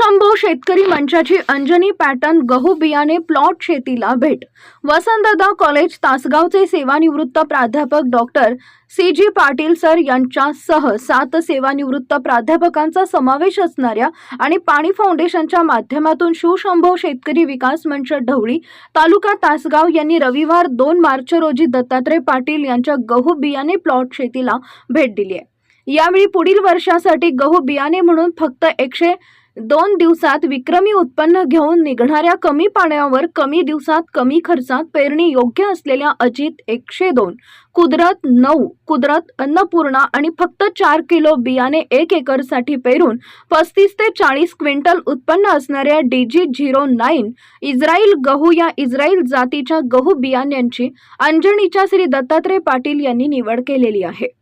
शिवशंभो शेतकरी मंचाची अंजनी पॅटर्न गहू बियाणे प्लॉट शेतीला भेट. वसंतदा कॉलेज तासगावचे सेवानिवृत्त प्राध्यापक doctor C G Patil sir यांच्यासह सात सेवानिवृत्त प्राध्यापकांचा समावेश असणाऱ्या आणि पाणी फाउंडेशनच्या माध्यमातून शुशंभव शेतकरी विकास मंच ढवळी तालुका तासगाव यांनी रविवार दोन मार्च रोजी दत्तात्रय पाटील यांच्या गहू बियाणे प्लॉट शेतीला भेट दिली आहे. यावेळी पुढील वर्षासाठी गहू बियाणे म्हणून फक्त एकशे दोन दिवसात विक्रमी उत्पन्न घेऊन निघणाऱ्या कमी पाण्यावर कमी दिवसात कमी खर्चात पेरणी योग्य असलेल्या अजित एकशे दोन कुदरत नऊ कुदरत अन्नपूर्णा आणि फक्त चार किलो बियाणे एक एकरसाठी पेरून पस्तीस ते चाळीस क्विंटल उत्पन्न असणाऱ्या D G zero nine Israel गहू या इस्रायल जातीच्या गहू बियाण्यांची अंजणीच्या श्री दत्तात्रय पाटील यांनी निवड केलेली आहे.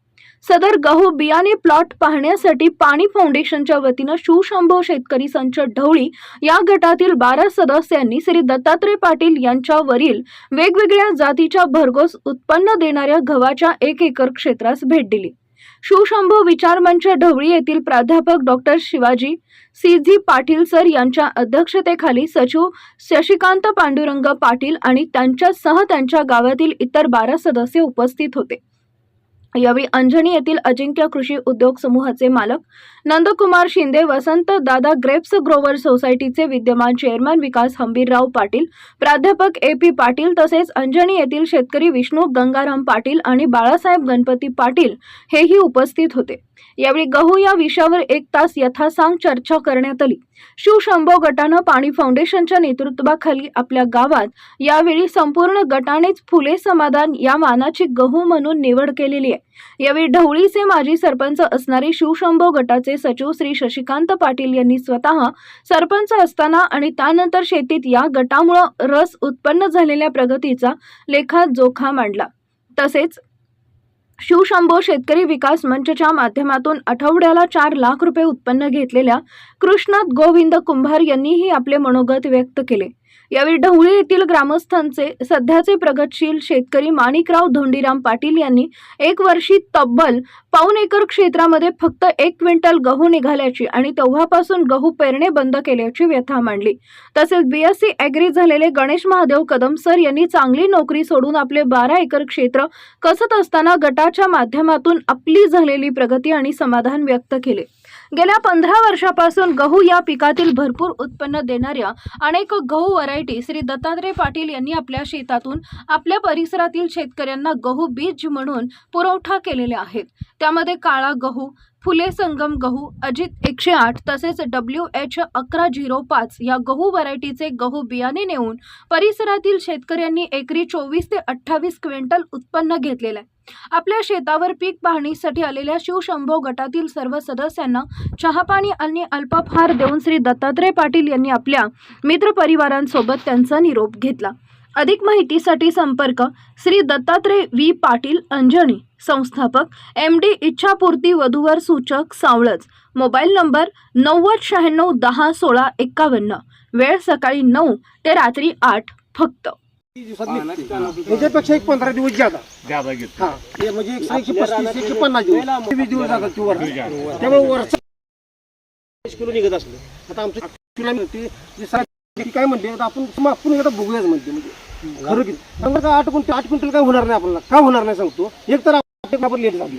सदर गहू बियाणे प्लॉट पाहण्यासाठी पाणी फाउंडेशनच्या वतीनं शिवशंभो शेतकरी संच ढवळी या गटातील बारा सदस्यांनी श्री दत्तात्रय पाटील यांच्यावरील वेगवेगळ्या जातीच्या भरघोस उत्पन्न देणाऱ्या गव्हाच्या एक एकर क्षेत्रास भेट दिली. शिवशंभो विचारमंच ढवळी येथील प्राध्यापक doctor Shivaji C G Patil sir यांच्या अध्यक्षतेखाली सचिव शशिकांत पांडुरंग पाटील आणि त्यांच्यासह त्यांच्या गावातील इतर बारा सदस्य उपस्थित होते. यावेळी अंजनी येथील अजिंक्य कृषी उद्योग समूहाचे मालक नंदकुमार शिंदे वसंत दादा ग्रेप्स ग्रोवर सोसायटीचे विद्यमान चेअरमन विकास हंबीरराव पाटील प्राध्यापक ए पी पाटील तसेच अंजनी येथील शेतकरी विष्णू गंगाराम पाटील आणि बाळासाहेब गणपती पाटील हेही उपस्थित होते. यावेळी गहू या विषयावर एक तास यथासांग चर्चा करण्यात आली. शिवशंभो गटानं पाणी फाउंडेशनच्या नेतृत्वाखाली आपल्या गावात यावेळी संपूर्ण गटानेच फुले समाधान या मानाची गहू म्हणून निवड केलेली आहे. यावेळी ढवळीचे माजी सरपंच असणारे शिवशंभो गटाचे सचिव श्री शशिकांत पाटील यांनी स्वतः सरपंच असताना आणि त्यानंतर शेतीत या गटामुळं रस उत्पन्न झालेल्या प्रगतीचा लेखा जोखा मांडला. तसेच शिवशंभो शेतकरी विकास मंचच्या माध्यमातून आठवड्याला चार लाख रुपये उत्पन्न घेतलेल्या कृष्णात गोविंद कुंभार यांनीही आपले मनोगत व्यक्त केले. यावेळी ढवळी येथील ग्रामस्थांचे सध्याचे प्रगतशील शेतकरी माणिकराव धोंडीराम पाटील यांनी एक वर्षी तब्बल पाऊन एकर क्षेत्रामध्ये फक्त एक क्विंटल गहू निघाल्याची आणि तेव्हापासून गहू पेरणे बंद केल्याची व्यथा मांडली. तसेच बीएससी ॲग्री झालेले गणेश महादेव कदम सर यांनी चांगली नोकरी सोडून आपले बारा एकर क्षेत्र कसत असताना गटाच्या माध्यमातून आपली झालेली प्रगती आणि समाधान व्यक्त केले. गेल्या पंधरा वर्षापासून गहू या पिकातील भरपूर उत्पन्न देणाऱ्या अनेक गहू व्हरायटी श्री दत्तात्रय पाटील यांनी आपल्या शेतातून आपल्या परिसरातील शेतकऱ्यांना गहू बीज म्हणून पुरवठा केलेले आहेत. त्यामध्ये काळा गहू फुले संगम गहू अजित एकशे आठ तसेच डब्ल्यू एच अकरा झिरो पाच या गहू व्हरायटीचे गहू बियाणे नेऊन परिसरातील शेतकऱ्यांनी एकरी चोवीस ते अठ्ठावीस क्विंटल उत्पन्न घेतलेलं आहे. आपल्या शेतावर पीक पाहणीसाठी आलेल्या शिवशंभो गटातील सर्व सदस्यांना चहापाणी आणि अल्पहार देऊन श्री दत्तात्रय पाटील यांनी आपल्या मित्रपरिवारांसोबत त्यांचा निरोप घेतला. अधिक माहितीसाठी संपर्क श्री दत्तात्रय व्ही. पाटील अंजणी संस्थापक एम. डी. इच्छापूर्ती वधूवर सूचक सावळज मोबाईल नंबर नव्वद शहाण्णव दहा सोळा एक्कावन्न. वेळ सकाळी नऊ ते रात्री आठ फक्त. याच्यापेक्षा एक पंधरा दिवस ज्यादा. ज्यादा घेतो हा हे म्हणजे एकशे एकशे पस्तीस एकशे पन्नास दिवस. वीस दिवस जातात ती वर त्यामुळे वरचा किलो निघत असलं. आता आमचं तुला मिळते जे सा- ती काय म्हणते आता आपण एकदा बघूयाच म्हणते म्हणजे. खरं की सांगा का आठ क्विंटल आठ क्विंटल काय होणार नाही आपल्याला. का होणार नाही सांगतो. एक तर आपण लेट झाली.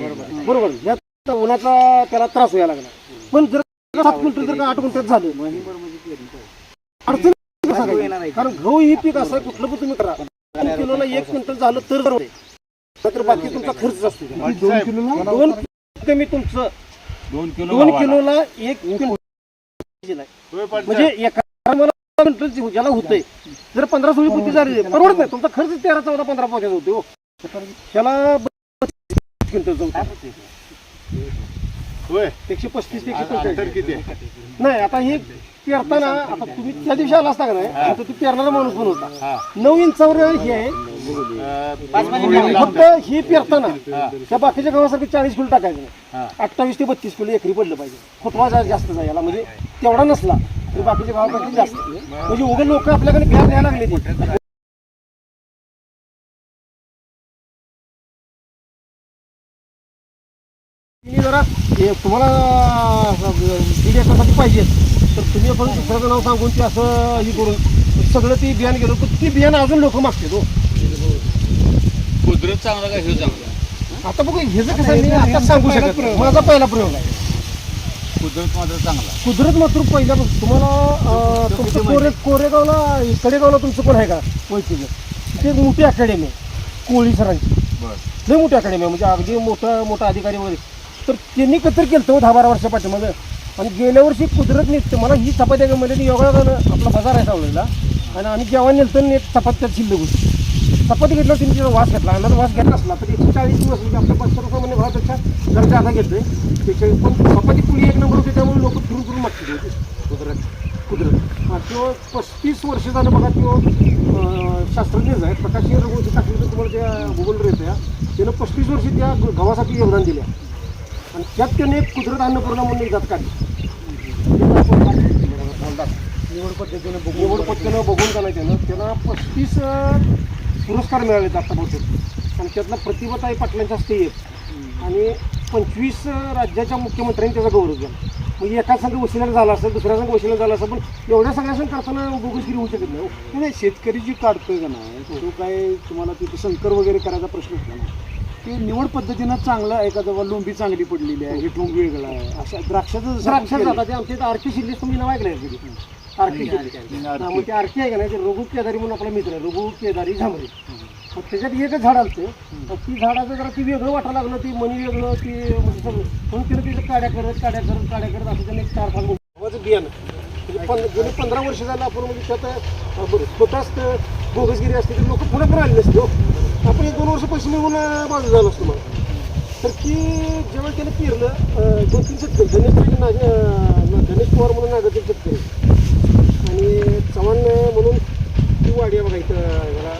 बरोबर. यात उन्हाचा त्याला त्रास व्हायला लागला. पण जर सात क्विंटल जर का आठ क्विंटल झालं. अडचण कसं सांगायची? कारण गहू ही पीक असं कुठलं पण तुम्ही करा. दोन किलोला एक क्विंटल झालं तर बरोबर आहे. तर बाकी तुमचा खर्च असतो दोन किलो दोन कमी तुमचं दोन किलो दोन. किलोला एक क्विंटल. म्हणजे एका क्विंटल जे- ज्याला होतंय. जर पंधरा सोळी पुरती झाली परवडत नाही. तुमचा खर्च तेरा चौदा पंधरा पोहोचत होते हो. त्याला क्विंटल एकशे पस्तीस ते एकशे अंतर पंचेचाळीस किती आहे? नाही आता हे पेरताना आता तुम्ही त्या दिवशी आला असता का नाही? आता तू पेरणारा माणूस पण होता. हा. नऊ इंचावर हे आहे. फक्त ही पेरताना त्या बाकीच्या गावासारखी चाळीस किलो टाकायचं हा. नाही अठ्ठावीस ते बत्तीस किलो एकरी पडलं पाहिजे. फुटवा जा- जास्त जायला म्हणजे तेवढा नसला. तरी बाकीच्या गावापेक्षा जास्त. म्हणजे उगे लोक आपल्याकडे घ्या द्यायला लागले ते. जरा हे तुम्हाला दीड एकरसाठी पाहिजे. तर तुम्ही पण दुसऱ्याचं नाव सांगून ते असं हे करून सगळं ती बियाण गेलं तर ती बियाणं अजून लोक मागते तो कुदरत चांगला का हे चांगला? आता बघू हे जर कसं मी आता सांगू शकत. माझा पहिला प्रयोग आहे. कुदरत मात्र चांगला. कुदरत मात्र पहिल्यापासून तुम्हाला अं, तुमचं कोरे कोरेगावला कडेगावला तुमचं कोण आहे का? ओळखीचं तिथे एक मोठी अकॅडमी आहे कोळी सरांची. बर. लय मोठी अकॅडमी आहे म्हणजे अगदी मोठं मोठा अधिकारी वगैरे. तर त्यांनी कतर केलं होतं दहा बारा वर्षा पाठीमागं. आणि गेल्या वर्षी कुदरत निघते मला ही चपाती म्हणजे योगा आपला बाजार आहे सावलेला आणि आम्ही जेव्हा नेलतं आणि एक चपाती त्यात शिल्लक होती. चपाती घेतल्यावर त्यांनी तिचा वास घेतला. आणि वास घेतला असला तर एकशे चाळीस दिवस म्हणजे आपल्या सर्वसामान्य भावापेक्षा जर जादा घेतोय. त्याच्या पण चपाती पुली एक नंबर होते त्यामुळे लोक फिरून फिरून मागते होते कुदरत. कुदरत. आणि तो पस्तीस वर्ष झालं बघा तो अं, शास्त्रज्ञच आहे प्रकाश रघुवंशी टाकले तर तुम्हाला त्या गुगलवर येतं या त्यानं पस्तीस वर्ष त्या गव्हासाठी योगदान दिले आणि त्यात त्याने एक कुदरत अन्नपूर्णा म्हणून एक जात काढली. निवड पद्धतीनं बघून निवड पद्धतीनं बघून का नाही त्यानं. त्यांना पस्तीस पुरस्कार मिळाले आतापर्यंत आणि त्यातला प्रतिभाताई पाटलांच्या हस्ते एक. आणि पंचवीस राज्याच्या मुख्यमंत्र्यांनी त्याचा गौरव केला. म्हणजे एका संघ वशिल्याला झाला असेल दुसऱ्या संघ वशिल्याला झाला असेल पण एवढ्या सगळ्या संघ करताना बोगसगिरी होऊ शकत नाही. हो. नाही शेतकरी जी काढतोय का नाही तो काय तुम्हाला तिथे संकर वगैरे करायचा प्रश्न होता ना की निवड पद्धतीनं चांगला एखादा बाबा लोंबी चांगली पडलेली आहे हे ठोंग वेगळा आहे अशा द्राक्षाचं जसं आपण द्राक्षात केलं. जातात ते आमच्या इथं शिल्लेस तुम्ही नाव ऐकलंय कधी हा, मग ते आरके आहे का नाही? ते रघु केदारी म्हणून आपला मित्र आहे. रघु केदारी झांबरे. मग त्याच्यात एकच झाड आलतं. मग ती झाडाचं जरा ती वेगळं वाटायला लागलं. ती मनी वेगळं ती म्हणजे सगळं. म्हणून तिने तिचं काड्या करत काड्या करत काड्या करत असं त्याने एक चार पाच गव्हाचं बियाणं. म्हणजे पंध गेली पंधरा वर्ष झालं आपण म्हणजे त्यात स्वतःच ते बोगसगिरी असते तर लोक पुढे पण आले नसते हो. आपण एक दोन वर्ष पैसे अं, बाजू झालो असतो मला तर ती जेव्हा त्याने पेरलं दोन तीन शेतकरी गणेश गणेश पवार म्हणून नागाचे शेतकरी. आणि चव्हाण म्हणून ती वाडी आहे बघा इथं जरा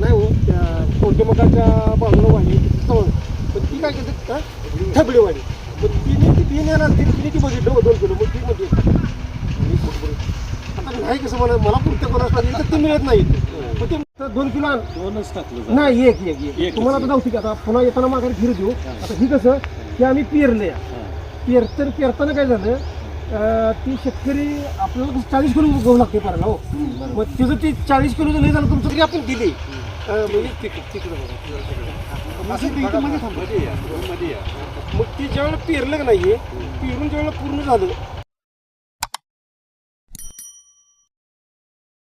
नाही हो त्या कोटेमकाच्या बाजूला वाडी चव्हाण. पण ती काय करते का थबडे वाडी. पण तिने ती बियाणे आणा तिने तिने ती बघितलं दोन किलो मग ती म्हणजे आता नाही कसं मला मला पुरत्या कोणाच पाहिजे तर ते मिळत नाही. मग ते दोन किलो दोनच टाकलं नाही एक एक एक. तुम्हाला आता नव्हती का? आता पुन्हा येताना माघारी फिरू देऊ. आता ही कसं की आम्ही पेरले. पेरतर पेरताना काय झालं ती शेतकरी आपल्याला कसं चाळीस किलो गहू लागते पारायला हो मग तिचं ती चाळीस किलो जर नाही झालं तुमचं तरी आपण दिली म्हणजे तिक- तिकडं. असं मध्ये. मग ती ज्यावेळेला पेरलं नाही पेरून ज्यावेळेला पूर्ण झालं